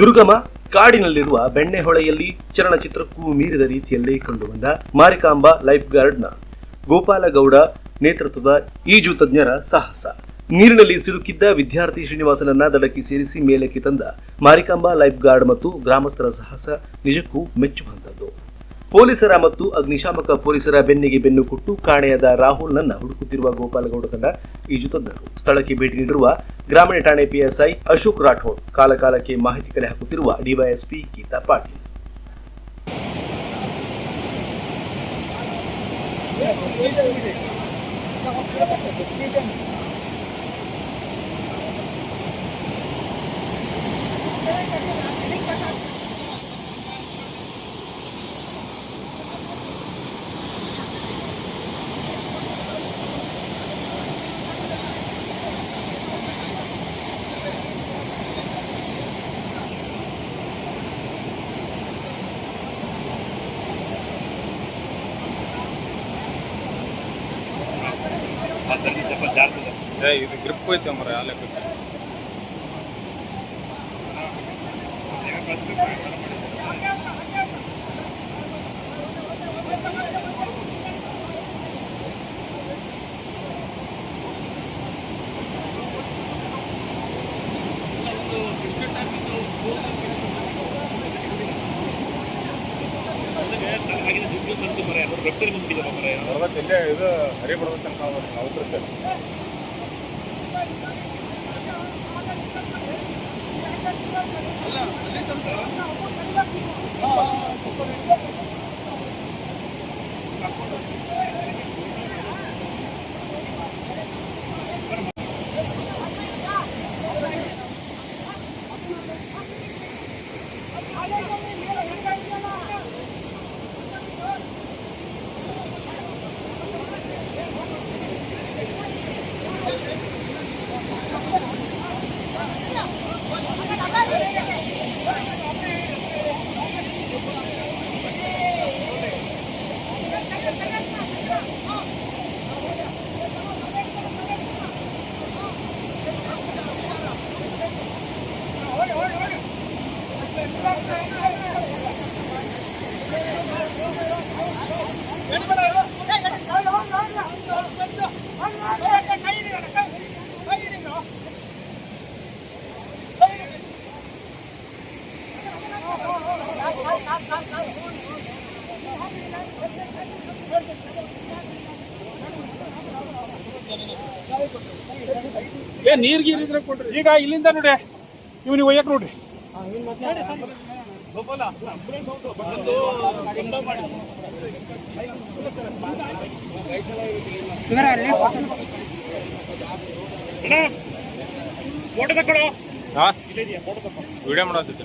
ದುರ್ಗಮ ಕಾಡಿನಲ್ಲಿರುವ ಬೆಣ್ಣೆಹೊಳೆಯಲ್ಲಿ ಚಲನಚಿತ್ರಕ್ಕೂ ಮೀರಿದ ರೀತಿಯಲ್ಲಿ ಕಂಡುಬಂದ ಮಾರಿಕಾಂಬಾ ಲೈಫ್ ಗಾರ್ಡ್ನ ಗೋಪಾಲಗೌಡ ನೇತೃತ್ವದ ಈಜು ತಜ್ಞರ ಸಾಹಸ. ನೀರಿನಲ್ಲಿ ಸಿಲುಕಿದ್ದ ವಿದ್ಯಾರ್ಥಿ ಶ್ರೀನಿವಾಸನನ್ನ ದಡಕ್ಕೆ ಸೇರಿಸಿ ಮೇಲಕ್ಕೆ ತಂದ ಮಾರಿಕಾಂಬಾ ಲೈಫ್ ಗಾರ್ಡ್ ಮತ್ತು ಗ್ರಾಮಸ್ಥರ ಸಾಹಸ ನಿಜಕ್ಕೂ ಮೆಚ್ಚುವಂತದ್ದು. ಪೊಲೀಸರ ಮತ್ತು ಅಗ್ನಿಶಾಮಕ ಪೊಲೀಸರ ಬೆನ್ನಿಗೆ ಬೆನ್ನು ಕೊಟ್ಟು ಕಾಣೆಯಾದ ರಾಹುಲ್ನನ್ನ ಹುಡುಕುತ್ತಿರುವ ಗೋಪಾಲಗೌಡ ತಂಡ ಈಜು ತಂದರು ಸ್ಥಳಕ್ಕೆ ಭೇಟಿ ನೀಡಿರುವ ಗ್ರಾಮೀಣ ಠಾಣೆ ಪಿಎಸ್ಐ ಅಶೋಕ್ ರಾಠೋಡ್, ಕಾಲಕಾಲಕ್ಕೆ ಮಾಹಿತಿ ಕಲೆ ಹಾಕುತ್ತಿರುವ ಡಿವೈಎಸ್ಪಿ ಗೀತಾ ಪಾಟೀಲ್. ಏ ಇದು ಗ್ರಿಪ್ ಐತೆ ಮರ ಆ ಲೆಕ್ಕಕ್ಕೆ ಬರ್ಬೇಕು ಇಲ್ಲೇ ಇದು ಹರಿ ಬಿಡ್ಬೇಕು ಅಂತ ನಾವು ಅವಸರಕ್ಕೆ ಏ ನೀರ್ ಗೀರ್ ಇದ್ರೆ ಕೊಡ್ರಿ. ಈಗ ಇಲ್ಲಿಂದ ನೋಡಿ ಇವ್ ನೀವು ಒಯ್ಯಕ್ ನೋಡ್ರಿ. ಹಾ? ವಿಡಿಯೋ ಮಾಡೋದಿತ್ತು